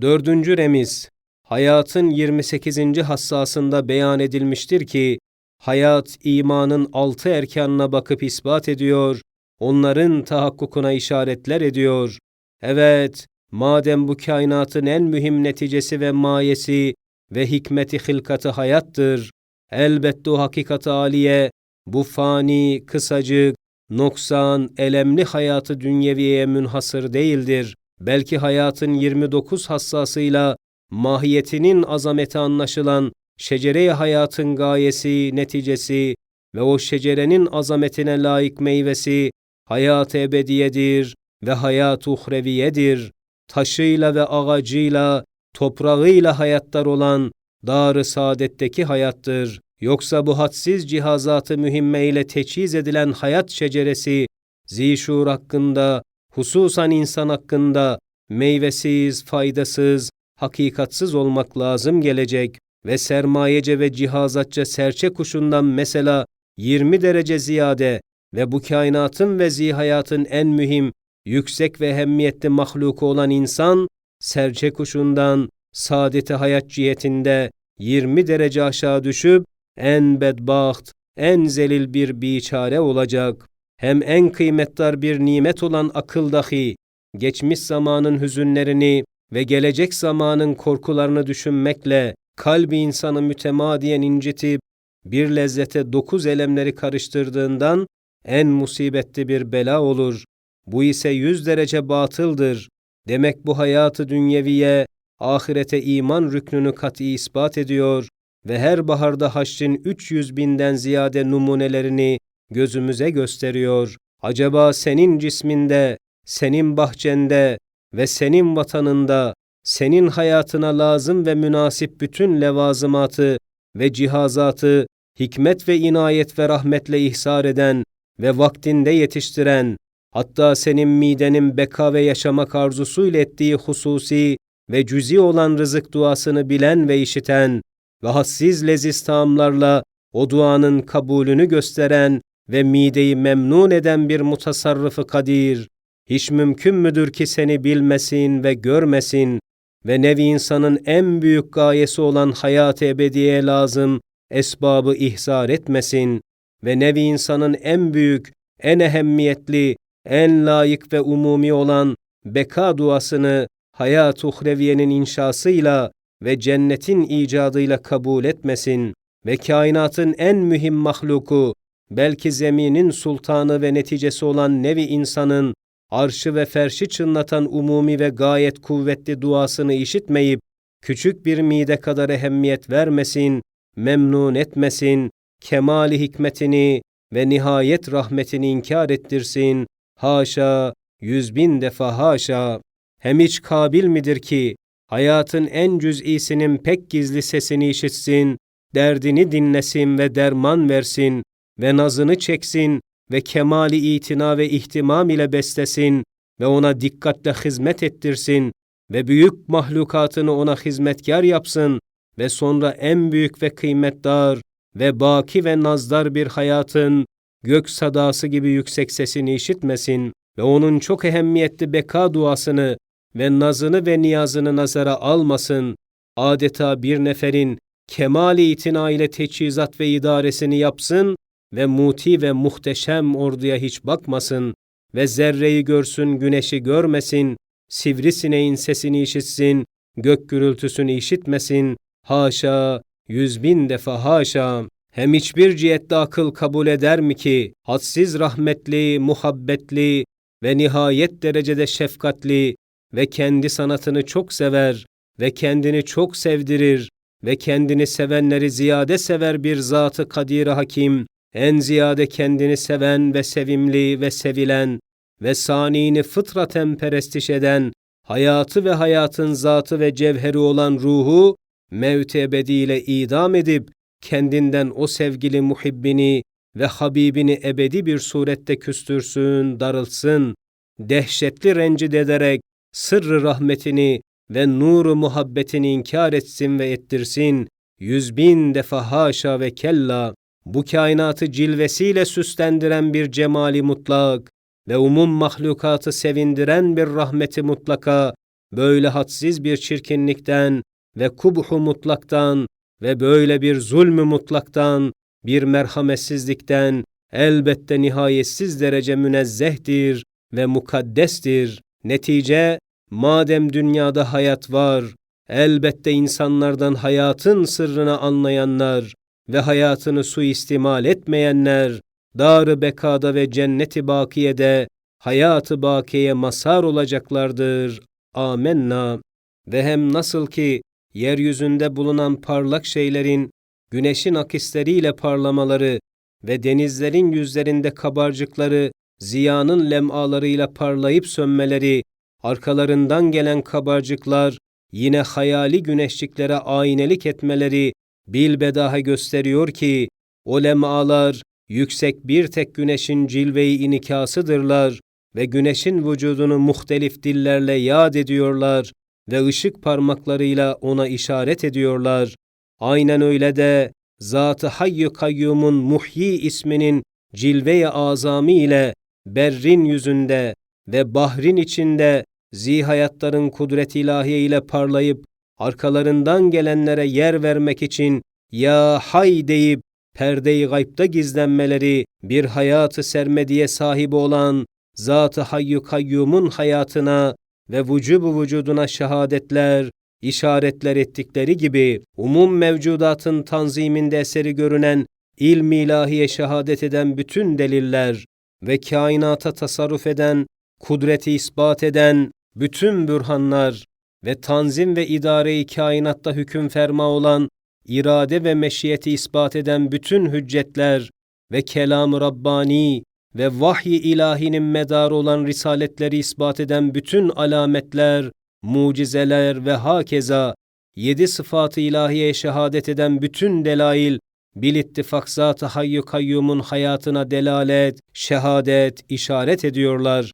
Dördüncü remiz, hayatın 28. hassasında beyan edilmiştir ki, hayat imanın altı erkanına bakıp ispat ediyor, onların tahakkukuna işaretler ediyor. Evet, madem bu kainatın en mühim neticesi ve mayesi ve hikmeti hılkatı hayattır, elbette o hakikat aliye, bu fani, kısacık, noksan, elemli hayatı dünyeviye münhasır değildir. Belki hayatın 29 hassasıyla mahiyetinin azameti anlaşılan şecere hayatın gayesi, neticesi ve o şecerenin azametine layık meyvesi hayat-ı ebediyedir ve hayat-ı uhreviyedir. Taşıyla ve ağacıyla, toprağıyla hayatlar olan dar-ı saadetteki hayattır. Yoksa bu hadsiz cihazatı mühimme ile teçhiz edilen hayat şeceresi, zişur hakkında, hususan insan hakkında meyvesiz, faydasız, hakikatsız olmak lazım gelecek ve sermayece ve cihazatça serçe kuşundan mesela 20 derece ziyade ve bu kainatın ve zihayatın en mühim, yüksek ve ehemmiyetli mahluku olan insan, serçe kuşundan saadeti hayat cihetinde 20 derece aşağı düşüp en bedbaht, en zelil bir biçare olacak. Hem en kıymetdar bir nimet olan akıl dahi, geçmiş zamanın hüzünlerini ve gelecek zamanın korkularını düşünmekle kalbi insanı mütemadiyen incitip bir lezzete dokuz elemleri karıştırdığından en musibetli bir bela olur. Bu ise yüz derece batıldır. Demek bu hayatı dünyeviye, ahirete iman rüknünü kat'i ispat ediyor ve her baharda haşrin 300 binden ziyade numunelerini gözümüze gösteriyor. Acaba senin cisminde, senin bahçende ve senin vatanında, senin hayatına lazım ve münasip bütün levazımatı ve cihazatı hikmet ve inayet ve rahmetle ihsar eden ve vaktinde yetiştiren, hatta senin midenin beka ve yaşamak arzusuyla ettiği hususi ve cüzi olan rızık duasını bilen ve işiten ve hassiz leziz taamlarla o duanın kabulünü gösteren ve mideyi memnun eden bir mutasarrıfı kadir, hiç mümkün müdür ki seni bilmesin ve görmesin ve nevi insanın en büyük gayesi olan hayat-ı ebediye lazım esbabı ihzar etmesin ve nevi insanın en büyük, en ehemmiyetli, en layık ve umumi olan beka duasını hayat-ı uhreviyenin inşasıyla ve cennetin icadıyla kabul etmesin ve kainatın en mühim mahluku, belki zeminin sultanı ve neticesi olan nevi insanın arşı ve ferşi çınlatan umumi ve gayet kuvvetli duasını işitmeyip, küçük bir mide kadar ehemmiyet vermesin, memnun etmesin, kemali hikmetini ve nihayet rahmetini inkar ettirsin, haşa, yüz bin defa haşa, hem hiç kabil midir ki, hayatın en cüz'isinin pek gizli sesini işitsin, derdini dinlesin ve derman versin ve nazını çeksin ve kemali itina ve ihtimam ile beslesin ve ona dikkatle hizmet ettirsin ve büyük mahlukatını ona hizmetkar yapsın ve sonra en büyük ve kıymetdar ve baki ve nazdar bir hayatın gök sadası gibi yüksek sesini işitmesin ve onun çok ehemmiyetli beka duasını ve nazını ve niyazını nazara almasın, adeta bir neferin kemali itina ile teçhizat ve idaresini yapsın ve muti ve muhteşem orduya hiç bakmasın ve zerreyi görsün, güneşi görmesin, sivrisineğin sesini işitsin, gök gürültüsünü işitmesin, haşa, yüz bin defa haşa. Hem hiçbir cihette akıl kabul eder mi ki, hadsiz rahmetli, muhabbetli ve nihayet derecede şefkatli ve kendi sanatını çok sever ve kendini çok sevdirir ve kendini sevenleri ziyade sever bir zatı kadir hakim, en ziyade kendini seven ve sevimli ve sevilen ve sanini fıtraten perestiş eden, hayatı ve hayatın zatı ve cevheri olan ruhu, mevt ebediyle idam edip, kendinden o sevgili muhibbini ve Habibini ebedi bir surette küstürsün, darılsın, dehşetli rencide ederek sırrı rahmetini ve nuru muhabbetini inkar etsin ve ettirsin, yüz bin defa haşa ve kella, bu kainatı cilvesiyle süslendiren bir cemali mutlak ve umum mahlukatı sevindiren bir rahmeti mutlaka böyle hadsiz bir çirkinlikten ve kubhu mutlaktan ve böyle bir zulmü mutlaktan, bir merhametsizlikten elbette nihayetsiz derece münezzehtir ve mukaddestir. Netice, madem dünyada hayat var, elbette insanlardan hayatın sırrını anlayanlar ve hayatını suistimal etmeyenler, dar bekada ve cenneti bakiyede hayatı bakiye masar olacaklardır. Amenna. Ve hem nasıl ki yeryüzünde bulunan parlak şeylerin güneşin akisleriyle parlamaları ve denizlerin yüzlerinde kabarcıkları ziyanın lemalarıyla parlayıp sönmeleri, arkalarından gelen kabarcıklar yine hayali güneşçiklere aynelik etmeleri bilbedaha gösteriyor ki o lemalar yüksek bir tek güneşin cilve-i inikasıdırlar ve güneşin vücudunu muhtelif dillerle yad ediyorlar ve ışık parmaklarıyla ona işaret ediyorlar. Aynen öyle de Zat-ı Hayy Kayyum'un Muhyi isminin cilve-i azami ile berrin yüzünde ve bahrin içinde zihayatların kudret ilahiye ile parlayıp arkalarından gelenlere yer vermek için ya hay! deyip perde-i gaybda gizlenmeleri bir hayatı sermediye sahibi olan Zat-ı Hayy Kayyum'un hayatına ve vücubu vücuduna şehadetler, işaretler ettikleri gibi umum mevcudatın tanziminde eseri görünen ilm ilahiye şehadet eden bütün deliller ve kainata tasarruf eden, kudreti ispat eden bütün bürhanlar ve tanzim ve idare-i kainatta hüküm ferma olan irade ve meşiyeti ispat eden bütün hüccetler ve kelam-ı Rabbani ve vahiy ilahinin medarı olan risaletleri ispat eden bütün alametler, mucizeler ve hakeza yedi sıfatı ilahiye şehadet eden bütün delail bil ittifak zat-ı hayy kayyumun hayatına delalet, şehadet, işaret ediyorlar.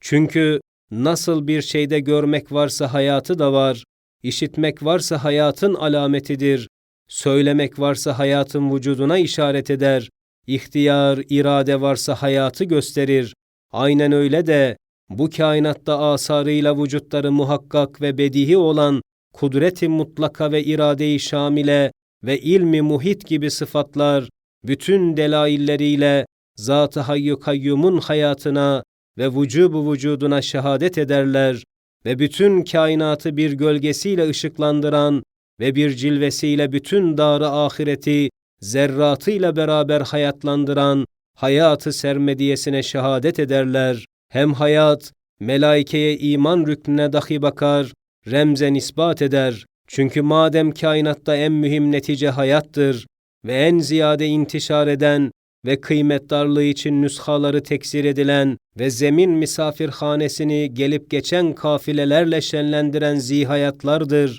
Çünkü nasıl bir şeyde görmek varsa hayatı da var, işitmek varsa hayatın alametidir, söylemek varsa hayatın vücuduna işaret eder, ihtiyar, irade varsa hayatı gösterir. Aynen öyle de bu kainatta asarıyla vücutları muhakkak ve bedihi olan kudreti mutlaka ve irade-i şamile ve ilmi muhit gibi sıfatlar bütün delailleriyle Zat-ı Hayyu Kayyum'un hayatına ve vücubu vücuduna şehadet ederler ve bütün kainatı bir gölgesiyle ışıklandıran ve bir cilvesiyle bütün darı ahireti zerratıyla beraber hayatlandıran hayatı sermediyesine şehadet ederler. Hem hayat, melaikeye iman rüknüne dahi bakar, remzen ispat eder. Çünkü madem kainatta en mühim netice hayattır ve en ziyade intişar eden ve kıymet darlığı için nüshaları teksir edilen ve zemin misafirhanesini gelip geçen kafilelerle şenlendiren zihayatlardır.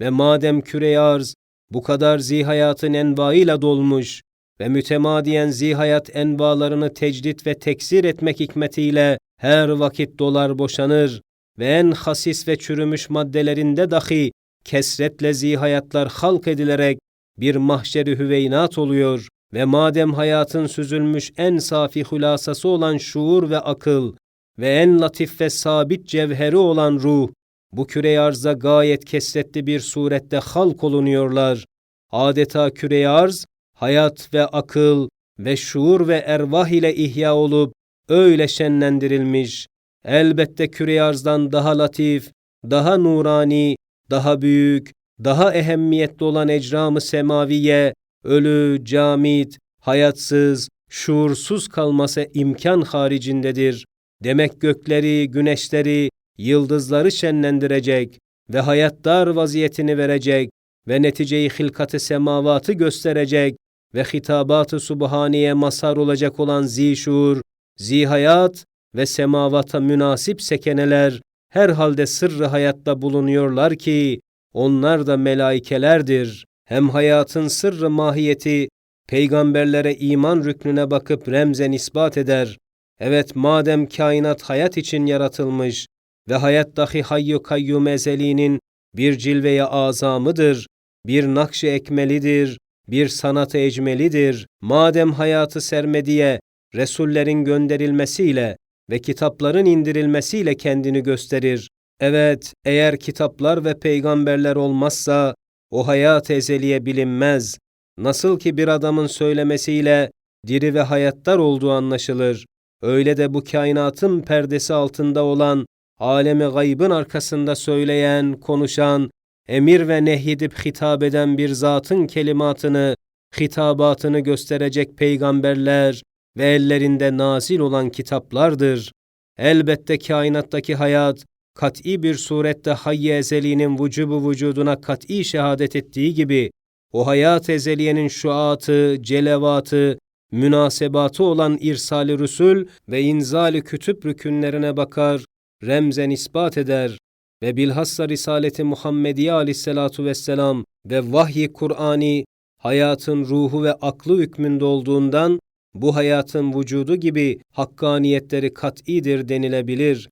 Ve madem küre arz bu kadar zihayatın envaıyla dolmuş ve mütemadiyen zihayat envalarını tecdit ve teksir etmek hikmetiyle her vakit dolar boşanır ve en hasis ve çürümüş maddelerinde dahi kesretle zihayatlar halk edilerek bir mahşeri hüveynat oluyor ve madem hayatın süzülmüş en safi hulasası olan şuur ve akıl ve en latif ve sabit cevheri olan ruh, bu küre arza gayet kesretli bir surette halk olunuyorlar. Adeta küre arz, hayat ve akıl ve şuur ve ervah ile ihya olup öyle şenlendirilmiş. Elbette küre arzdan daha latif, daha nurani, daha büyük, daha ehemmiyetli olan ecramı semaviye, ölü, camit, hayatsız, şuursuz kalması imkan haricindedir. Demek gökleri, güneşleri, yıldızları şenlendirecek ve hayattar vaziyetini verecek ve neticeyi hilkatı semavatı gösterecek ve hitabatı subhaniye masar olacak olan zişur, zihayat ve semavata münasip sekeneler herhalde sırrı hayatta bulunuyorlar ki onlar da melaikelerdir. Hem hayatın sırrı mahiyeti peygamberlere iman rüknüne bakıp remzen ispat eder. Evet madem kainat hayat için yaratılmış ve hayat dahi hayyu kayyum ezeliğinin bir cilveye azamıdır, bir nakş ekmelidir, bir sanat-ı ecmelidir. Madem hayatı sermediye, Resullerin gönderilmesiyle ve kitapların indirilmesiyle kendini gösterir Evet, eğer kitaplar ve peygamberler olmazsa o hayat ezeliye bilinmez. Nasıl ki bir adamın söylemesiyle diri ve hayattar olduğu anlaşılır. Öyle de bu kainatın perdesi altında olan, alemi gaybın arkasında söyleyen, konuşan, emir ve nehyedip hitap eden bir zatın kelimatını, hitabatını gösterecek peygamberler ve ellerinde nazil olan kitaplardır. Elbette kainattaki hayat, kat'i bir surette hayy ezeliğinin vücubu vücuduna kat'i şehadet ettiği gibi, o hayat ezeliyenin şuatı, celevatı, münasebatı olan irsali rüsul ve inzali kütüp rükünlerine bakar, remzen ispat eder ve bilhassa Risaleti Muhammediye aleyhissalatu vesselam ve vahyi Kur'ani hayatın ruhu ve aklı hükmünde olduğundan bu hayatın vücudu gibi hakkaniyetleri kat'idir denilebilir.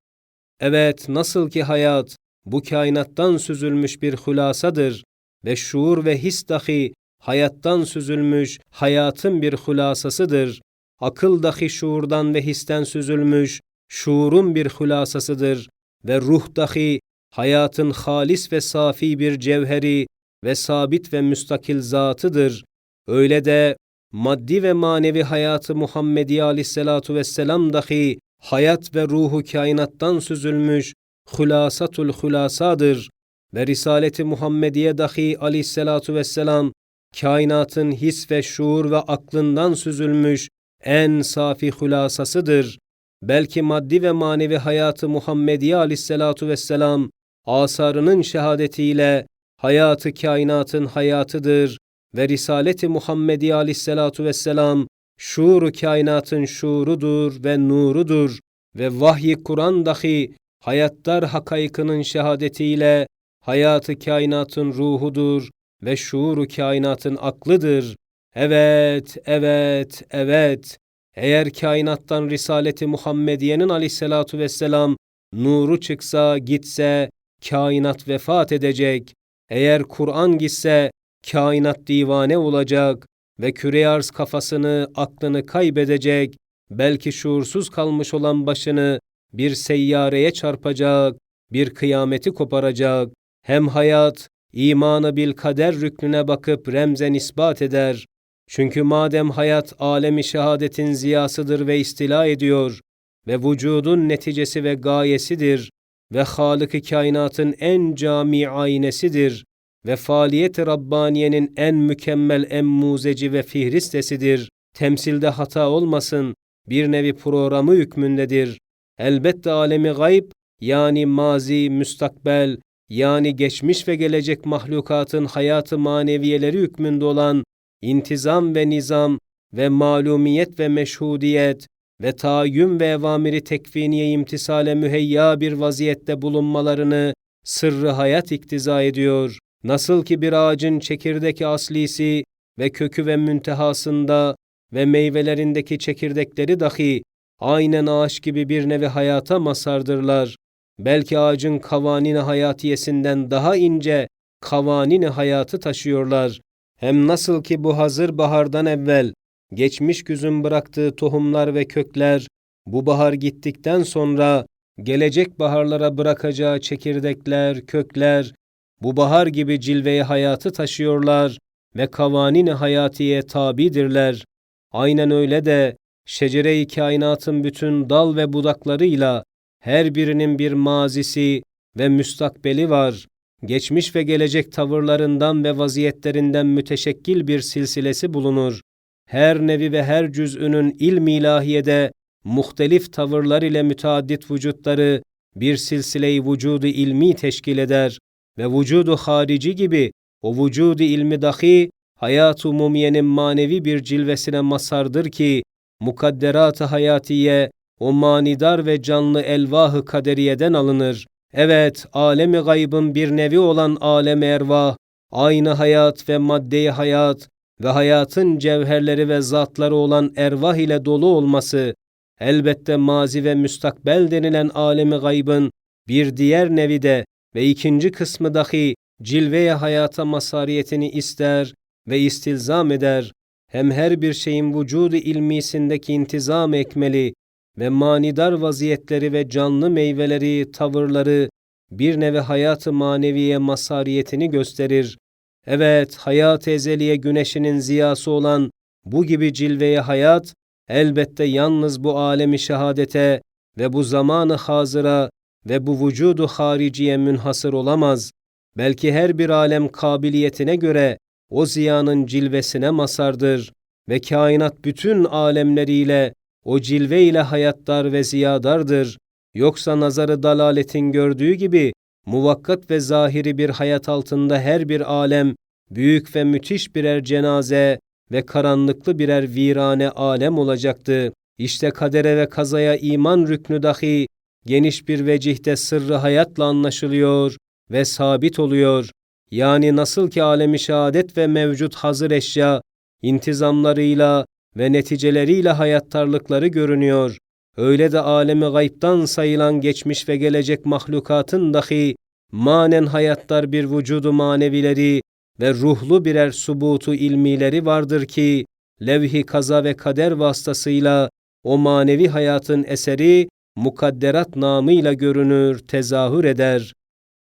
Evet, nasıl ki hayat bu kainattan süzülmüş bir hülasadır ve şuur ve his dahi hayattan süzülmüş hayatın bir hülasasıdır. Akıl dahi şuurdan ve histen süzülmüş şuurun bir hülasasıdır ve ruh dahi hayatın halis ve safi bir cevheri ve sabit ve müstakil zatıdır. Öyle de maddi ve manevi hayatı Muhammedi aleyhissalatu vesselam dahi hayat ve ruhu kainattan süzülmüş hülasatul hülasadır ve Risaleti Muhammediye dahi aleyhissalatu vesselam kainatın his ve şuur ve aklından süzülmüş en safi hülasasıdır. Belki maddi ve manevi hayatı Muhammediye aleyhissalatu vesselam asarının şehadetiyle hayatı kainatın hayatıdır ve Risaleti Muhammediye aleyhissalatu vesselam şuuru kainatın şuurudur ve nurudur ve vahyi Kur'an dahi hayattar hakaykının şehadetiyle hayatı kainatın ruhudur ve şuuru kainatın aklıdır. Evet, evet, evet. Eğer kainattan Risaleti Muhammediye'nin aleyhissalatu vesselam nuru çıksa, gitse, kainat vefat edecek. Eğer Kur'an gitse, kainat divane olacak ve küre arz kafasını, aklını kaybedecek, belki şuursuz kalmış olan başını bir seyyareye çarpacak, bir kıyameti koparacak. Hem hayat, imanı bil kader rüknüne bakıp remzen ispat eder. Çünkü madem hayat alemi şehadetin ziyasıdır ve istila ediyor ve vücudun neticesi ve gayesidir ve Halık-ı kainatın en cami aynesidir ve faaliyet-i Rabbaniye'nin en mükemmel emmuzeci ve fihristesidir. Temsilde hata olmasın, bir nevi programı hükmündedir. Elbette alemi gayb, yani mazi, müstakbel, yani geçmiş ve gelecek mahlukatın hayatı maneviyeleri hükmünde olan intizam ve nizam ve malumiyet ve meşhudiyet ve tayyüm ve evamiri tekviniye imtisale müheyya bir vaziyette bulunmalarını sırrı hayat iktiza ediyor. Nasıl ki bir ağacın çekirdeki aslisi ve kökü ve müntehasında ve meyvelerindeki çekirdekleri dahi aynen ağaç gibi bir nevi hayata masardırlar. Belki ağacın kavanini hayatiyesinden daha ince kavanini hayatı taşıyorlar. Hem nasıl ki bu hazır bahardan evvel geçmiş güzün bıraktığı tohumlar ve kökler bu bahar gittikten sonra gelecek baharlara bırakacağı çekirdekler, kökler bu bahar gibi cilveyi hayatı taşıyorlar ve kavanini hayatiye tabidirler. Aynen öyle de şecere-i kainatın bütün dal ve budaklarıyla her birinin bir mazisi ve müstakbeli var. Geçmiş ve gelecek tavırlarından ve vaziyetlerinden müteşekkil bir silsilesi bulunur. Her nevi ve her cüz'ünün ilm ilahiyede muhtelif tavırlar ile müteaddit vücutları bir silsile-i vücudu ilmi teşkil eder ve vücudu harici gibi o vücudu ilmi dahi hayat-ı mumiyenin manevi bir cilvesine masardır ki mukadderat-ı hayatiye o manidar ve canlı elvahı kaderiyeden alınır. Evet, alemi gaybın bir nevi olan alem ervah, aynı hayat ve madde hayat ve hayatın cevherleri ve zatları olan ervah ile dolu olması, elbette mazi ve müstakbel denilen alemi gaybın bir diğer nevi de ve ikinci kısmı dahi cilveye hayata masariyetini ister ve istilzam eder. Hem her bir şeyin vücudu ilmisindeki intizam ekmeli ve manidar vaziyetleri ve canlı meyveleri, tavırları bir nevi hayatı maneviye masariyetini gösterir. Evet, hayat ezeliye güneşinin ziyası olan bu gibi cilveye hayat, elbette yalnız bu alemi şehadete ve bu zamanı hazıra ve bu vücudu hariciye münhasır olamaz. Belki her bir alem kabiliyetine göre o ziyanın cilvesine masardır ve kainat bütün alemleriyle o cilve ile hayattar ve ziyadardır. Yoksa nazarı dalaletin gördüğü gibi muvakkat ve zahiri bir hayat altında her bir alem büyük ve müthiş birer cenaze ve karanlıklı birer virane alem olacaktı. İşte kadere ve kazaya iman rüknü dahi geniş bir vecihte sırrı hayatla anlaşılıyor ve sabit oluyor. Yani nasıl ki alemi şehadet ve mevcut hazır eşya intizamlarıyla ve neticeleriyle hayattarlıkları görünüyor. Öyle de alemi gayiptan sayılan geçmiş ve gelecek mahlukatın dahi manen hayattar bir vücudu manevileri ve ruhlu birer subutu ilmileri vardır ki levhi kaza ve kader vasıtasıyla o manevi hayatın eseri mukadderat namıyla görünür, tezahür eder.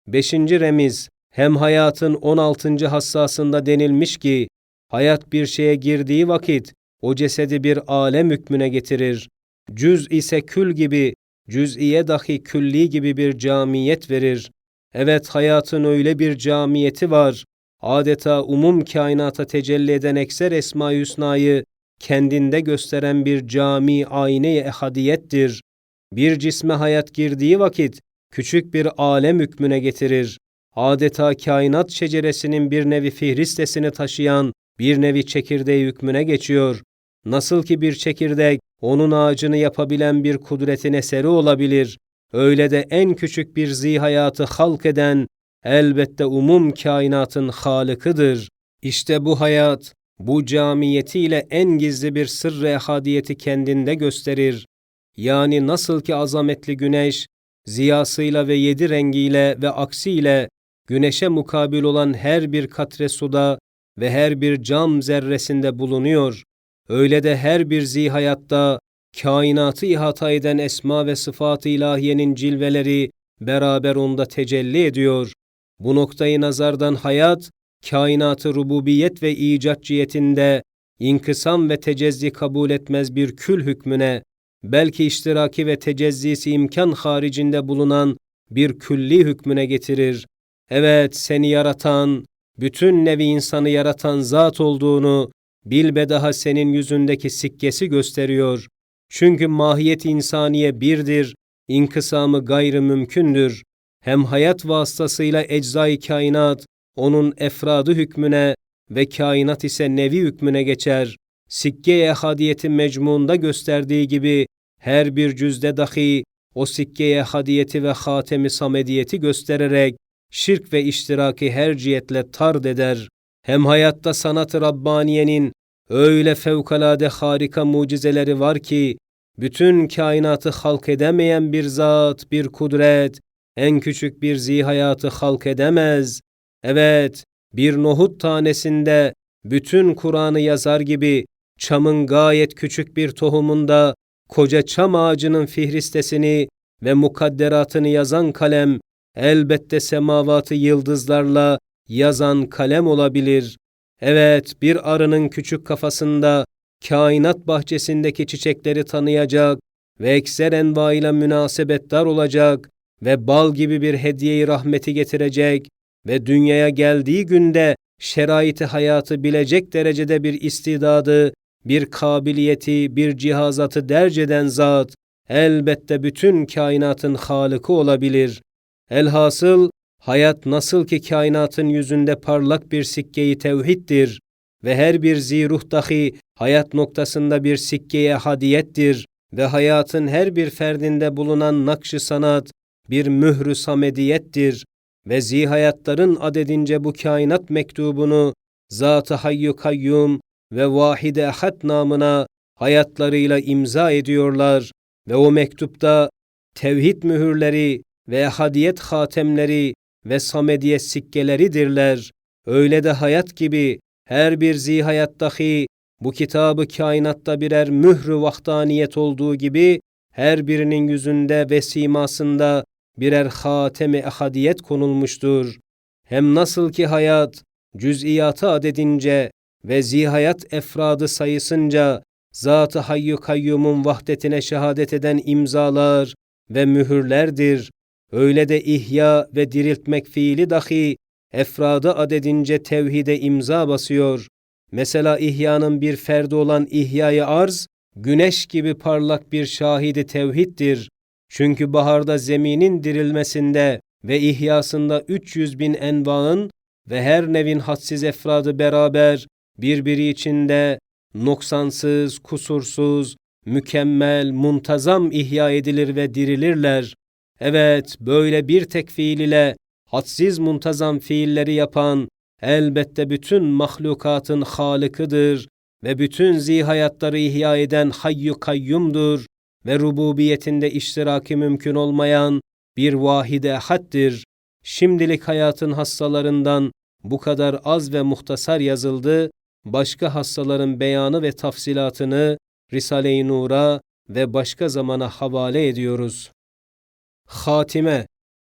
Beşinci remiz, hem hayatın 16. hassasında denilmiş ki, hayat bir şeye girdiği vakit, o cesedi bir alem hükmüne getirir. Cüz ise kül gibi, cüz'iye dahi külli gibi bir camiyet verir. Evet hayatın öyle bir camiyeti var, adeta umum kainata tecelli eden ekser Esma-i Hüsna'yı kendinde gösteren bir cami ayne-i ehadiyettir. Bir cisme hayat girdiği vakit küçük bir alem hükmüne getirir. Adeta kainat şeceresinin bir nevi fihristesini taşıyan bir nevi çekirdeği hükmüne geçiyor. Nasıl ki bir çekirdek onun ağacını yapabilen bir kudretin eseri olabilir, öyle de en küçük bir zihayatı halk eden elbette umum kainatın halıkıdır. İşte bu hayat, bu camiyetiyle en gizli bir sırrı ehadiyeti kendinde gösterir. Yani nasıl ki azametli güneş, ziyasıyla ve yedi rengiyle ve aksiyle güneşe mukabil olan her bir katre suda ve her bir cam zerresinde bulunuyor. Öyle de her bir zihayatta kainatı ihata eden esma ve sıfat-ı ilahiyenin cilveleri beraber onda tecelli ediyor. Bu noktayı nazardan hayat, kainatı rububiyet ve icat cihetinde inkısam ve tecezzi kabul etmez bir kül hükmüne, belki iştiraki ve tecezzisi imkan haricinde bulunan bir külli hükmüne getirir. Evet, seni yaratan, bütün nevi insanı yaratan zat olduğunu bilbedaha senin yüzündeki sikkesi gösteriyor. Çünkü mahiyet insaniye birdir, inkısamı gayrı mümkündür. Hem hayat vasıtasıyla eczai kainat, onun efradı hükmüne ve kainat ise nevi hükmüne geçer. Sikke-i hadiyeti mecmuunda gösterdiği gibi her bir cüzde dahi o sikke-i hadiyeti ve hatemi samediyeti göstererek şirk ve iştiraki her cihetle tard eder. Hem hayatta sanat-ı Rabbaniye'nin öyle fevkalade harika mucizeleri var ki, bütün kainatı halk edemeyen bir zat, bir kudret, en küçük bir zihayatı halk edemez. Evet, bir nohut tanesinde bütün Kur'an'ı yazar gibi çamın gayet küçük bir tohumunda koca çam ağacının fihristesini ve mukadderatını yazan kalem elbette semavatı yıldızlarla yazan kalem olabilir. Evet, bir arının küçük kafasında kainat bahçesindeki çiçekleri tanıyacak ve ekser envaiyle münasebetdar olacak ve bal gibi bir hediyeyi rahmeti getirecek ve dünyaya geldiği günde şeraiti hayatı bilecek derecede bir istidadı, bir kabiliyeti, bir cihazatı derc eden zat, elbette bütün kainatın halıkı olabilir. Elhasıl, hayat nasıl ki kainatın yüzünde parlak bir sikkeyi tevhiddir ve her bir ziruh dahi hayat noktasında bir sikkeye hadiyettir ve hayatın her bir ferdinde bulunan nakşı sanat bir mührü samediyettir ve zihayatların adedince bu kainat mektubunu Zat-ı Hayyu Kayyum ve Vahide Ahad namına hayatlarıyla imza ediyorlar ve o mektupta tevhid mühürleri ve hadiyet hatemleri ve samediyet sikkeleridirler. Öyle de hayat gibi her bir zihayat dahi bu kitabı kainatta birer mührü vahdaniyet olduğu gibi her birinin yüzünde ve simasında birer hatemi ehadiyet konulmuştur. Hem nasıl ki hayat cüz'iyatı adedince ve zihayat efradı sayısınca Zat-ı Hayyu Kayyum'un vahdetine şehadet eden imzalar ve mühürlerdir. Öyle de ihya ve diriltmek fiili dahi efradı adedince tevhide imza basıyor. Mesela ihyanın bir ferdi olan ihyayı arz, güneş gibi parlak bir şahidi tevhiddir. Çünkü baharda zeminin dirilmesinde ve ihyasında 300 bin envaın ve her nevin hadsiz efradı beraber birbiri içinde noksansız, kusursuz, mükemmel, muntazam ihya edilir ve dirilirler. Evet, böyle bir tek fiil ile hadsiz muntazam fiilleri yapan elbette bütün mahlukatın halıkıdır ve bütün zihayatları ihya eden hayyu kayyumdur ve rububiyetinde iştiraki mümkün olmayan bir vahide haddir. Şimdilik hayatın hastalarından bu kadar az ve muhtasar yazıldı, başka hastaların beyanı ve tafsilatını Risale-i Nur'a ve başka zamana havale ediyoruz. Hatime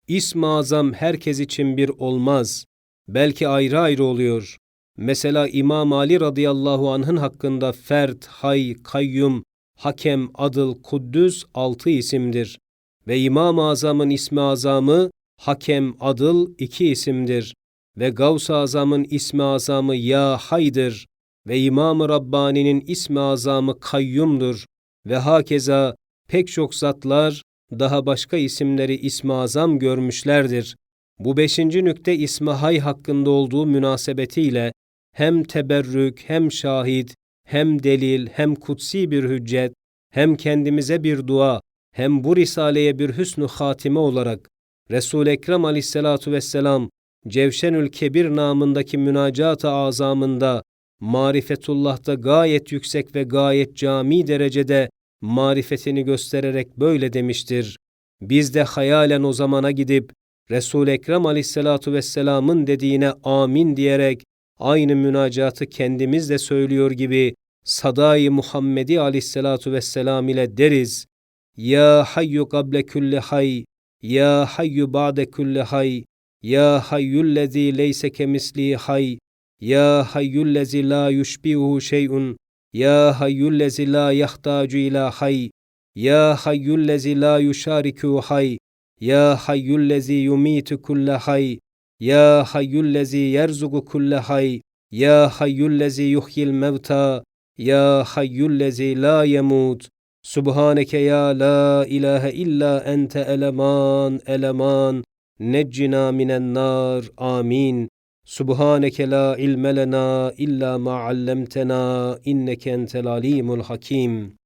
İsm-i Azam herkes için bir olmaz. Belki ayrı ayrı oluyor. Mesela İmam Ali radıyallahu anh'ın hakkında Fert, Hay, Kayyum, Hakem, Adıl, Kuddüs altı isimdir. Ve İmam-ı Azam'ın ismi azamı Hakem, Adıl iki isimdir. Ve Gavs-ı Azam'ın ismi azamı Ya Haydır. Ve İmam-ı Rabbani'nin ismi azamı Kayyumdur. Ve hakeza pek çok zatlar daha başka isimleri ismi azam görmüşlerdir. Bu beşinci nükte ismi hay hakkında olduğu münasebetiyle hem teberrük, hem şahit, hem delil, hem kutsi bir hüccet, hem kendimize bir dua, hem bu risaleye bir hüsnü hatime olarak Resul Ekrem Aleyhissalatu vesselam Cevşenül Kebir namındaki münacat-ı azamında marifetullah'ta gayet yüksek ve gayet cami derecede marifetini göstererek böyle demiştir. Biz de hayalen o zamana gidip resul Ekrem aleyhissalatu vesselamın dediğine amin diyerek aynı münacatı kendimiz de söylüyor gibi sadai Muhammedi aleyhissalatu vesselam ile deriz. Ya hayyu kable kulli hay, ya hayyu ba'de kulli hay, ya hayyullezî leyse kemisli hay, ya hayyullezî la yushbihu şey'un, ya hayyullezî la yahtacu ila hay, ya hayyullezî la yuşariku hay, ya hayyullezî yumitu kulle hay, ya hayyullezî yerzugu kulle hay, ya hayyullezî yuhyil mevta, ya hayyullezî la yemut. Subhaneke ya la ilahe illa ente eleman eleman neccina minen nar amin. Subhaneke la ilme lena illa ma allamtena inneke entel alimul hakim.